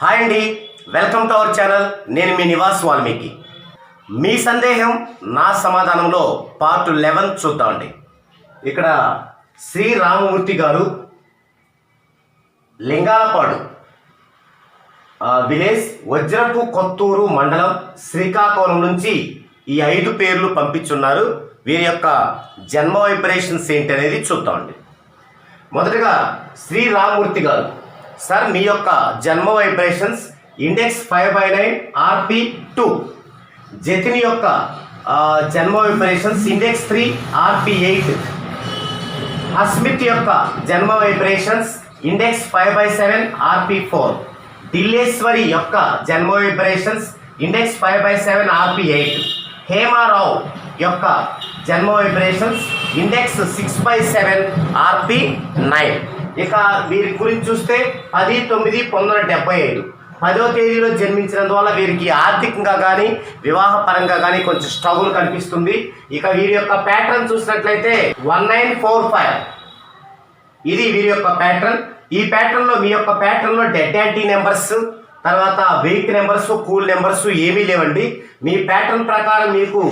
Hi అండి. Welcome to our channel. నేను మీ నివాస్ వాల్మీకి. మీ సందేహం నా సమాధానంలో పార్ట్ లెవెన్ చూద్దామండి ఇక్కడ శ్రీ రామమూర్తి గారు లింగాలపాడు విలేజ్ వజ్రపు కొత్తూరు మండలం శ్రీకాకుళం నుంచి ఈ ఐదు పేర్లు పంపించున్నారు. వీరి యొక్క జన్మ వైబ్రేషన్స్ ఏంటి అనేది చూద్దామండి మొదటగా శ్రీ రామమూర్తి గారు. సార్ మీ యొక్క జన్మ vibrations index five by nine RP two. జతిని యొక్క జన్మ vibrations index three RP eight. Asmit యొక్క జన్మ vibrations index five by seven RP four. Dilleshwari యొక్క జన్మ vibrations index five by seven RP eight. Hemarao యొక్క జన్మ vibrations index six by seven RP nine. ఇక వీరి గురించి చూస్తే పది తొమ్మిది పంతొమ్మిది వందల డెబ్బై ఐదు. పదో తేదీలో జన్మించినందువల్ల వీరికి ఆర్థికంగా కానీ వివాహ పరంగా కానీ కొంచెం స్ట్రగుల్ కనిపిస్తుంది. ఇక వీరి యొక్క ప్యాటర్న్ చూసినట్లయితే వన్ నైన్ ఫోర్ ఫైవ్. ఇది వీరి యొక్క ప్యాటర్న్ ఈ ప్యాటర్న్లో మీ యొక్క ప్యాటర్న్లో డెడ్ యాంటీ నెంబర్స్ తర్వాత వెయిట్ నెంబర్స్ కూల్ నెంబర్స్ ఏమీ లేవండి. మీ ప్యాటర్న్ ప్రకారం మీకు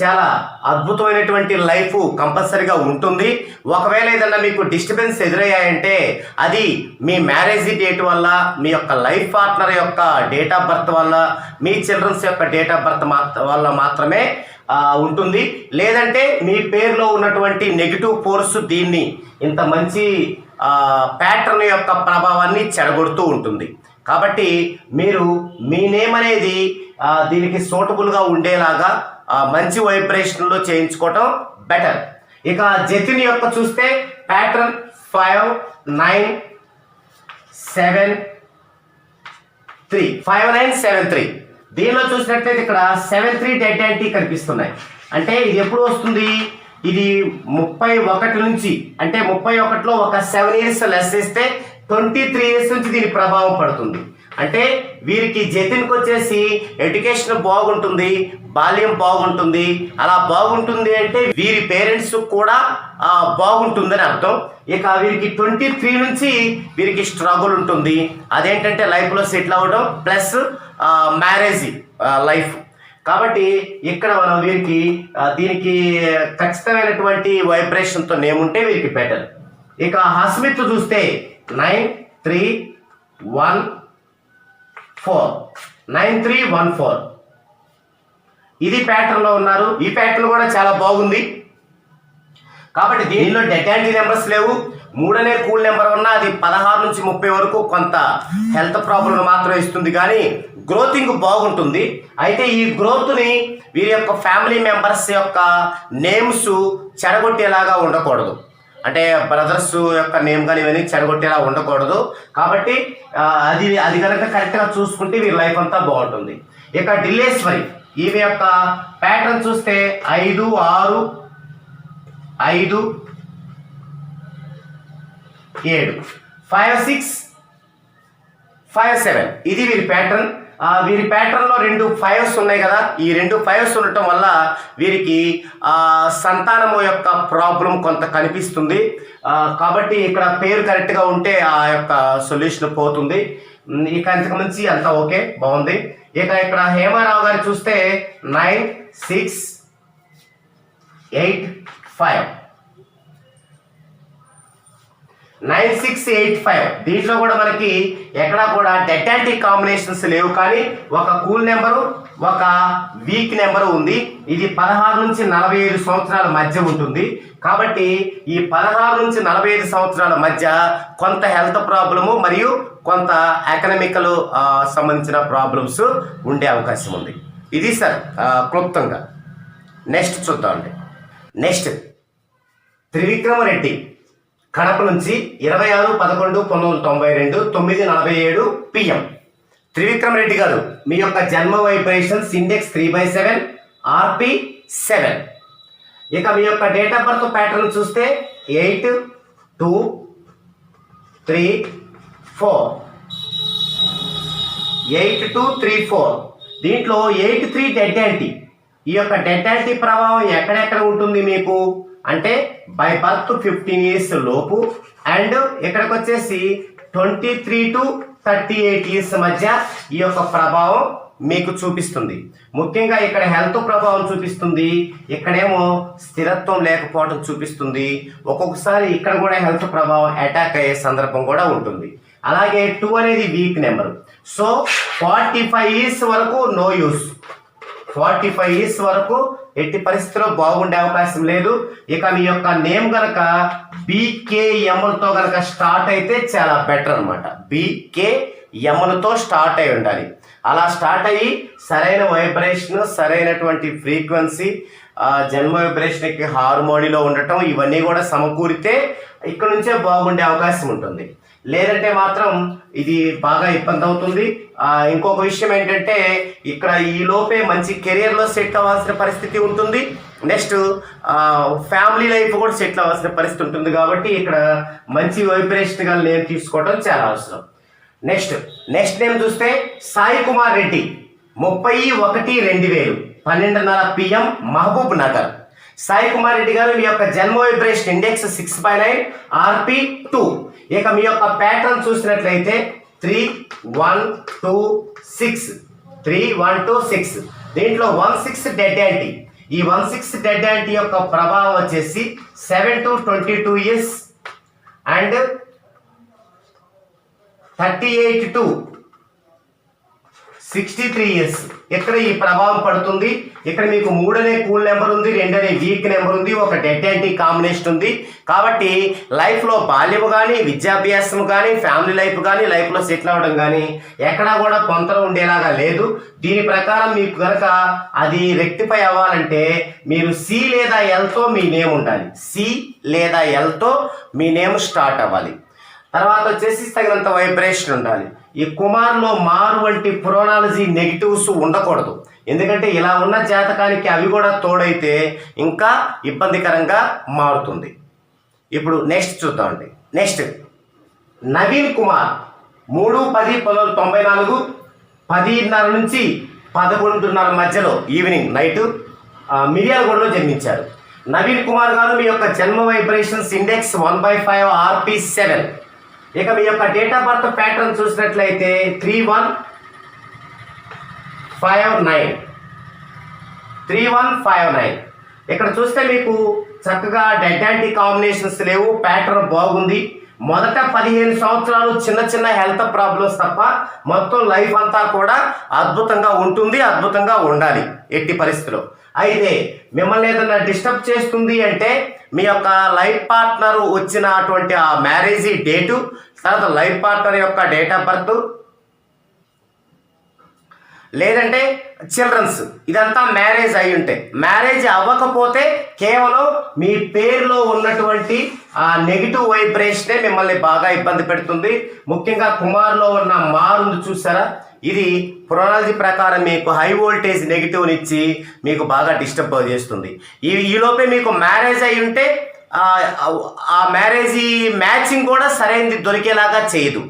చాలా అద్భుతమైనటువంటి లైఫ్ కంపల్సరీగా ఉంటుంది. ఒకవేళ ఏదన్నా మీకు డిస్టర్బెన్స్ ఎదురయ్యాయంటే అది మీ మ్యారేజ్ డేట్ వల్ల మీ యొక్క లైఫ్ పార్ట్నర్ యొక్క డేట్ ఆఫ్ బర్త్ వల్ల మీ చిల్డ్రన్స్ యొక్క డేట్ ఆఫ్ బర్త్ వల్ల మాత్రమే ఉంటుంది. లేదంటే మీ పేరులో ఉన్నటువంటి నెగిటివ్ ఫోర్స్ దీన్ని ఇంత మంచి ప్యాటర్న్ యొక్క ప్రభావాన్ని చెడగొడుతూ ఉంటుంది. కాబట్టి మీరు మీ నేమ్ అనేది దీనికి సూటబుల్గా ఉండేలాగా మంచి వైబ్రేషన్లో చేయించుకోవటం బెటర్ ఇక జతిన్ యొక్క చూస్తే pattern five nine seven three five nine seven three దీనిలో చూసినట్లయితే ఇక్కడ సెవెన్ త్రీ డెడ్ యాంటీ కనిపిస్తున్నాయి. అంటే ఇది ఎప్పుడు వస్తుంది? ఇది ముప్పై ఒకటి నుంచి అంటే ముప్పై ఒకటిలో ఒక సెవెన్ ఇయర్స్ లెస్ ఇస్తే ట్వంటీ త్రీ ఇయర్స్ నుంచి దీని ప్రభావం పడుతుంది. అంటే వీరికి జతిన్కి వచ్చేసి ఎడ్యుకేషన్ బాగుంటుంది బాల్యం బాగుంటుంది. అలా బాగుంటుంది అంటే వీరి పేరెంట్స్ కూడా బాగుంటుందని అర్థం. ఇక వీరికి ట్వంటీ త్రీ నుంచి వీరికి స్ట్రగుల్ ఉంటుంది. అదేంటంటే లైఫ్లో సెటిల్ అవ్వడం ప్లస్ మ్యారేజ్ లైఫ్ కాబట్టి ఇక్కడ మనం వీరికి దీనికి ఖచ్చితమైనటువంటి వైబ్రేషన్తో నేముంటే వీరికి బెటర్ ఇక హస్మిత్ చూస్తే nine three one four nine three one four ఇది ప్యాటర్న్లో ఉన్నారు. ఈ ప్యాటర్న్ కూడా చాలా బాగుంది. కాబట్టి దీనిలో డెడ్ నెంబర్స్ లేవు. మూడనే కూల్ నెంబర్ ఉన్నా అది పదహారు నుంచి ముప్పై వరకు కొంత హెల్త్ ప్రాబ్లం మాత్రం ఇస్తుంది. కానీ గ్రోతింగ్ బాగుంటుంది. అయితే ఈ గ్రోత్ని వీరి యొక్క ఫ్యామిలీ మెంబర్స్ యొక్క నేమ్స్ చెడగొట్టేలాగా ఉండకూడదు. అంటే బ్రదర్స్ యొక్క నేమ్ కానీ ఇవన్నీ చెడగొట్టేలా ఉండకూడదు. కాబట్టి అది అది కనుక కరెక్ట్గా చూసుకుంటే వీరి లైఫ్ అంతా బాగుంటుంది. ఇక ఢిల్లేశ్వరి ఈమె యొక్క ప్యాటర్న్ చూస్తే ఐదు ఆరు ఐదు ఏడు ఫైవ్ సిక్స్ ఫైవ్ సెవెన్ ఇది వీరి ప్యాటర్న్ వీరి ప్యాటర్న్లో రెండు ఫైవ్స్ ఉన్నాయి కదా. ఈ రెండు ఫైవ్స్ ఉండటం వల్ల వీరికి సంతానము యొక్క ప్రాబ్లం కొంత కనిపిస్తుంది. కాబట్టి ఇక్కడ పేరు కరెక్ట్గా ఉంటే ఆ యొక్క సొల్యూషన్ పోతుంది. ఇక ఇంతకు మించి అంతా ఓకే బాగుంది. ఇక ఇక్కడ హేమారావు గారు చూస్తే nine six eight five nine six eight five. దీంట్లో కూడా మనకి ఎక్కడా కూడా డెటాంటిక్ కాంబినేషన్స్ లేవు కానీ ఒక కూల్ నెంబరు ఒక వీక్ నెంబరు ఉంది. ఇది పదహారు నుంచి నలభై ఐదు సంవత్సరాల మధ్య ఉంటుంది. కాబట్టి ఈ పదహారు నుంచి నలభై ఐదు సంవత్సరాల మధ్య కొంత హెల్త్ ప్రాబ్లము మరియు కొంత ఎకనామికల్ సంబంధించిన ప్రాబ్లమ్స్ ఉండే అవకాశం ఉంది. ఇది సార్ క్లుప్తంగా. నెక్స్ట్ చూద్దామండి. నెక్స్ట్. త్రివిక్రమరెడ్డి. కడప నుంచి ఇరవై ఆరు పదకొండు పంతొమ్మిది వందల తొంభై రెండు తొమ్మిది నలభై ఏడు పిఎం త్రివిక్రమ్ రెడ్డి గారు మీ యొక్క జన్మ vibrations index three by seven RP seven ఇక మీ యొక్క డేట్ ఆఫ్ బర్త్ ప్యాటర్న్ చూస్తే eight two three four eight two three four దీంట్లో ఎయిట్ త్రీ డెడ్ యాంటీ ఈ యొక్క డెడ్ యాంటీ ప్రభావం ఎక్కడెక్కడ ఉంటుంది మీకు? అంటే బై బర్త్ ఫిఫ్టీన్ ఇయర్స్ లోపు అండ్ ఇక్కడికి వచ్చేసి twenty three to thirty eight years మధ్య ఈ యొక్క ప్రభావం మీకు చూపిస్తుంది. ముఖ్యంగా ఇక్కడ హెల్త్ ప్రభావం చూపిస్తుంది ఇక్కడేమో స్థిరత్వం లేకపోవడం చూపిస్తుంది. ఒక్కొక్కసారి ఇక్కడ కూడా హెల్త్ ప్రభావం అటాక్ అయ్యే సందర్భం కూడా ఉంటుంది. అలాగే టూ అనేది weak number so forty five years వరకు no use forty five years వరకు ఎట్టి పరిస్థితిలో బాగుండే అవకాశం లేదు. ఇక మీ యొక్క నేమ్ గనక బీకేఎంలతో గనక స్టార్ట్ అయితే చాలా బెటర్ అనమాట బీకేఎంలతో స్టార్ట్ అయి ఉండాలి. అలా స్టార్ట్ అయ్యి సరైన వైబ్రేషన్ సరైనటువంటి ఫ్రీక్వెన్సీ జన్మ వైబ్రేషన్కి హార్మోనీలో ఉండటం ఇవన్నీ కూడా సమకూరితే ఇక్కడ నుంచే బాగుండే అవకాశం ఉంటుంది. లేదంటే మాత్రం ఇది బాగా ఇబ్బంది అవుతుంది. ఇంకొక విషయం ఏంటంటే ఇక్కడ ఈ లోపే మంచి కెరియర్లో సెట్ అవ్వాల్సిన పరిస్థితి ఉంటుంది. నెక్స్ట్ ఫ్యామిలీ లైఫ్ కూడా సెటిల్ అవ్వాల్సిన పరిస్థితి ఉంటుంది కాబట్టి ఇక్కడ మంచి వైబ్రేషన్గా నేమ్ తీసుకోవడం చాలా అవసరం. నెక్స్ట్ నెక్స్ట్ నేమ్ చూస్తే సాయి కుమార్ రెడ్డి ముప్పై ఒకటి రెండు వేలు పన్నెండున్నర పిఎం మహబూబ్ నగర్. సాయి కుమార్ రెడ్డి గారు మీ యొక్క జన్మ vibration index six by nine RP two. ఇక మీ యొక్క ప్యాటర్న్ చూసినట్లయితే three one two six three one two six దీంట్లో వన్ సిక్స్ డెడ్ యాంటీ ఈ వన్ సిక్స్ డెడ్ యాంటీ యొక్క ప్రభావం వచ్చేసి seven to twenty two years and thirty eight to sixty three years ఇక్కడ ఈ ప్రభావం పడుతుంది? ఇక్కడ మీకు మూడు అనే కూల్ నెంబర్ ఉంది రెండు అనే వీక్ నెంబర్ ఉంది ఒక డెడ్ యాంటీ కాంబినేషన్ ఉంది. కాబట్టి లైఫ్లో బాల్యం కానీ విద్యాభ్యాసం కానీ ఫ్యామిలీ లైఫ్ కానీ లైఫ్లో సెటిల్ అవ్వడం కానీ ఎక్కడా కూడా పొంతన ఉండేలాగా లేదు. దీని ప్రకారం మీకు కనుక అది రెక్టిఫై అవ్వాలంటే మీరు సి లేదా ఎల్తో మీ నేమ్ ఉండాలి. సి లేదా ఎల్తో మీ నేమ్ స్టార్ట్ అవ్వాలి. తర్వాత వచ్చేసి తగినంత వైబ్రేషన్ ఉండాలి. ఈ కుమార్లో మారు వంటి పురోనాలజీ నెగిటివ్స్ ఉండకూడదు. ఎందుకంటే ఇలా ఉన్న జాతకానికి అవి కూడా తోడైతే ఇంకా ఇబ్బందికరంగా మారుతుంది. ఇప్పుడు నెక్స్ట్ చూద్దామండి నెక్స్ట్ నవీన్ కుమార్ మూడు పది పంతొమ్మిది తొంభై నాలుగు పదిన్నర నుంచి పదకొండున్నర మధ్యలో ఈవినింగ్ నైట్ మిర్యాలగూడలో జన్మించారు. నవీన్ కుమార్ గారు మీ యొక్క జన్మ vibrations index one by five RP seven ఇక మీ యొక్క డేట్ ఆఫ్ బర్త్ ప్యాటర్న్ చూసినట్లయితే three one five nine three one five nine ఇక్కడ చూస్తే మీకు చక్కగా డెటాంటీ కాంబినేషన్స్ లేవు ప్యాటర్న్ బాగుంది. మొదట పదిహేను సంవత్సరాలు చిన్న చిన్న హెల్త్ ప్రాబ్లమ్స్ తప్ప మొత్తం లైఫ్ అంతా కూడా అద్భుతంగా ఉంటుంది అద్భుతంగా ఉండాలి ఎట్టి పరిస్థితిలో. అయితే మిమ్మల్ని ఏదైనా డిస్టర్బ్ చేస్తుంది అంటే మీ యొక్క లైఫ్ పార్ట్నర్ వచ్చినటువంటి ఆ మ్యారేజీ డేటు తర్వాత లైఫ్ పార్ట్నర్ యొక్క డేట్ ఆఫ్ బర్త్ లేదంటే చిల్డ్రన్స్ ఇదంతా మ్యారేజ్ అయి ఉంటే. మ్యారేజ్ అవ్వకపోతే కేవలం మీ పేరులో ఉన్నటువంటి ఆ నెగిటివ్ వైబ్రేషనే మిమ్మల్ని బాగా ఇబ్బంది పెడుతుంది. ముఖ్యంగా కుమార్లో ఉన్న మారుంది చూసారా? ఇది ప్రొనాలజీ ప్రకారం మీకు హై వోల్టేజ్ నెగిటివ్ని ఇచ్చి మీకు బాగా డిస్టర్బ్ చేస్తుంది. ఈ ఈలోపే మీకు మ్యారేజ్ అయి ఉంటే ఆ- ఆ మ్యారేజ్ మ్యాచింగ్ కూడా సరైనది దొరికేలాగా చేయదు.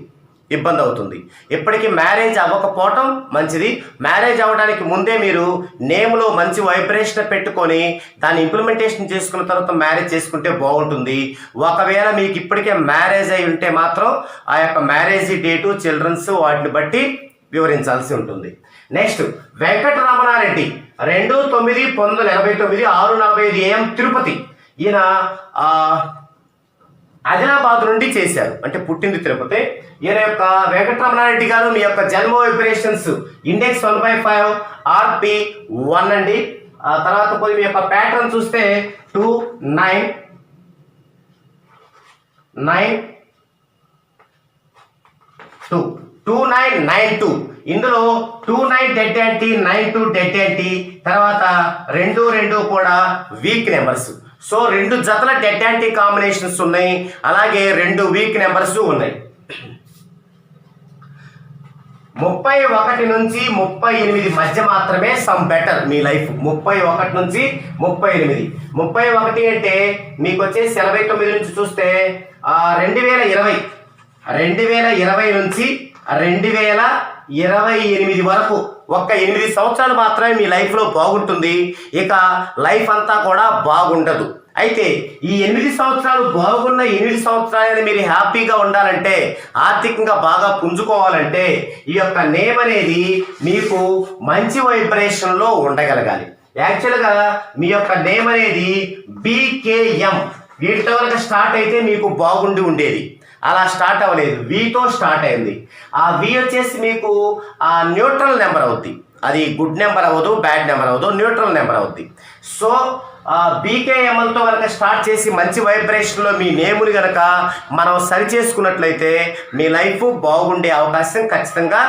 ఇబ్బంది అవుతుంది ఇప్పటికీ మ్యారేజ్ అవ్వకపోవటం మంచిది. మ్యారేజ్ అవ్వడానికి ముందే మీరు నేమ్లో మంచి వైబ్రేషన్ పెట్టుకొని దాన్ని ఇంప్లిమెంటేషన్ చేసుకున్న తర్వాత మ్యారేజ్ చేసుకుంటే బాగుంటుంది. ఒకవేళ మీకు ఇప్పటికే మ్యారేజ్ అయి ఉంటే మాత్రం ఆ యొక్క మ్యారేజ్ డేటు చిల్డ్రన్స్ వాటిని బట్టి వివరించాల్సి ఉంటుంది. నెక్స్ట్ వెంకటరమణారెడ్డి రెండు తొమ్మిది పంతొమ్మిది వందల ఎనభై తొమ్మిది ఆరు నలభై ఐదు ఏఎం తిరుపతి. ఈయన ఆదిలాబాద్ నుండి చేశారు. అంటే పుట్టింది తిరుపతి. ఈయన యొక్క వెంకటరమణారెడ్డి గారు మీ యొక్క జన్మ vibrations index one by five RP one అండి. ఆ తర్వాత పోయి మీ యొక్క ప్యాటర్న్ చూస్తే two nine nine two two nine nine two. ఇందులో two nine dead anti nine two dead anti తర్వాత రెండు రెండు కూడా వీక్ నెంబర్స్. సో రెండు జతల డెడ్ యాంటీ కాంబినేషన్స్ ఉన్నాయి. అలాగే రెండు వీక్ నెంబర్స్ ఉన్నాయి. ముప్పై ఒకటి నుంచి ముప్పై ఎనిమిది మధ్య మాత్రమే సమ్ బెటర్ మీ లైఫ్ ముప్పై ఒకటి నుంచి ముప్పై ఎనిమిది. ముప్పై ఒకటి అంటే మీకు వచ్చేసి ఎనభై తొమ్మిది నుంచి చూస్తే రెండు వేల ఇరవై. రెండు వేల ఇరవై నుంచి రెండు వేల ఇరవై ఎనిమిది వరకు ఒక్క ఎనిమిది సంవత్సరాలు మాత్రమే మీ లైఫ్లో బాగుంటుంది. ఇక లైఫ్ అంతా కూడా బాగుండదు. అయితే ఈ ఎనిమిది సంవత్సరాలు బాగున్న ఎనిమిది సంవత్సరాలని మీరు హ్యాపీగా ఉండాలంటే ఆర్థికంగా బాగా పుంజుకోవాలంటే ఈ యొక్క నేమ్ అనేది మీకు మంచి వైబ్రేషన్లో ఉండగలగాలి. యాక్చువల్గా మీ యొక్క నేమ్ అనేది బీకేఎం. వీటితో కనుక స్టార్ట్ అయితే మీకు బాగుండి ఉండేది. అలా స్టార్ట్ అవ్వలేదు. వీతో స్టార్ట్ అయింది. ఆ వి వచ్చేసి మీకు ఆ న్యూట్రల్ నెంబర్ అవుద్ది. అది గుడ్ నెంబర్ అవ్వదు బ్యాడ్ నెంబర్ అవ్వదు న్యూట్రల్ నెంబర్ అవుద్ది. సో బీకేఎంఎల్తో కనుక స్టార్ట్ చేసి మంచి వైబ్రేషన్లో మీ నేములు కనుక మనం సరి చేసుకున్నట్లయితే మీ లైఫ్ బాగుండే అవకాశం ఖచ్చితంగా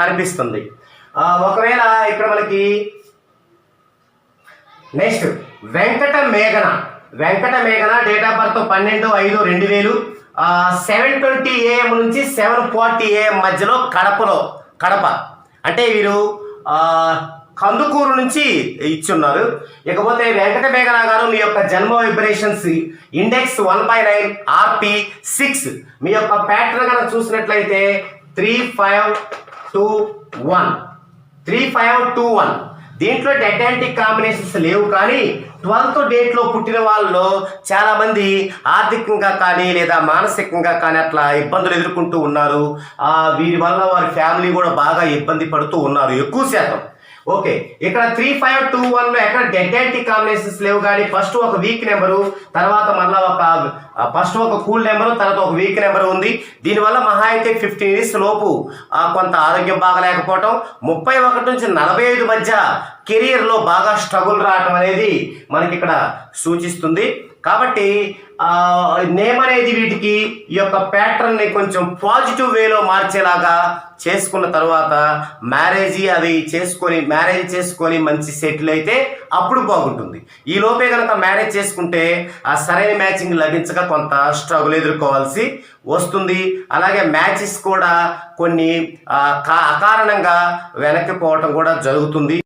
కనిపిస్తుంది. ఒకవేళ ఇక్కడ మనకి నెక్స్ట్ వెంకట మేఘన. వెంకట మేఘన డేట్ ఆఫ్ బర్త్ పన్నెండు ఐదు రెండు వేలు. సెవెన్ ట్వంటీ ఏఎం నుంచి సెవెన్ ఫార్టీ ఏఎం మధ్యలో కడపలో కడప. అంటే వీరు కందుకూరు నుంచి ఇచ్చున్నారు. ఇకపోతే వెంకట మేఘనా గారు మీ యొక్క జన్మ vibrations index one by nine RP six మీ యొక్క ప్యాటర్న్ కనుక చూసినట్లయితే three five two one three five two one దీంట్లో డెటాంటిక్ కాంబినేషన్స్ లేవు కానీ ట్వెల్త్ డేట్లో పుట్టిన వాళ్ళలో చాలామంది ఆర్థికంగా కానీ లేదా మానసికంగా కానీ అట్లా ఇబ్బందులు ఎదుర్కొంటూ ఉన్నారు. వీరి వల్ల వారి ఫ్యామిలీ కూడా బాగా ఇబ్బంది పడుతూ ఉన్నారు. ఎక్కువ శాతం. ఓకే. ఇక్కడ త్రీ ఫైవ్ టూ వన్లో ఎక్కడ డెటాంటిక్ కాంబినేషన్స్ లేవు కానీ ఫస్ట్ ఒక వీక్ నెంబరు తర్వాత మళ్ళీ ఒక ఫస్ట్ ఒక కూల్ నెంబరు తర్వాత ఒక వీక్ నెంబర్ ఉంది. దీనివల్ల మహా అయితే ఫిఫ్టీన్ ఇయర్స్ లోపు ఆ, కొంత ఆరోగ్యం బాగలేకపోవటం ముప్పై ఒకటి నుంచి నలభై ఐదు మధ్య కెరియర్లో బాగా స్ట్రగుల్ రావటం అనేది మనకి ఇక్కడ సూచిస్తుంది. కాబట్టి నేమ్ అనేది వీటికి ఈ యొక్క ప్యాటర్న్ని కొంచెం పాజిటివ్ వేలో మార్చేలాగా చేసుకున్న తర్వాత మ్యారేజ్ అవి చేసుకొని మ్యారేజ్ చేసుకొని మంచి సెటిల్ అయితే అప్పుడు బాగుంటుంది. ఈ లోపే కనుక మ్యారేజ్ చేసుకుంటే ఆ సరైన మ్యాచింగ్ లభించక కొంత స్ట్రగుల్ ఎదుర్కోవాల్సి వస్తుంది. అలాగే మ్యాచెస్ కూడా కొన్ని కా- అకారణంగా వెనక్కి పోవటం కూడా జరుగుతుంది.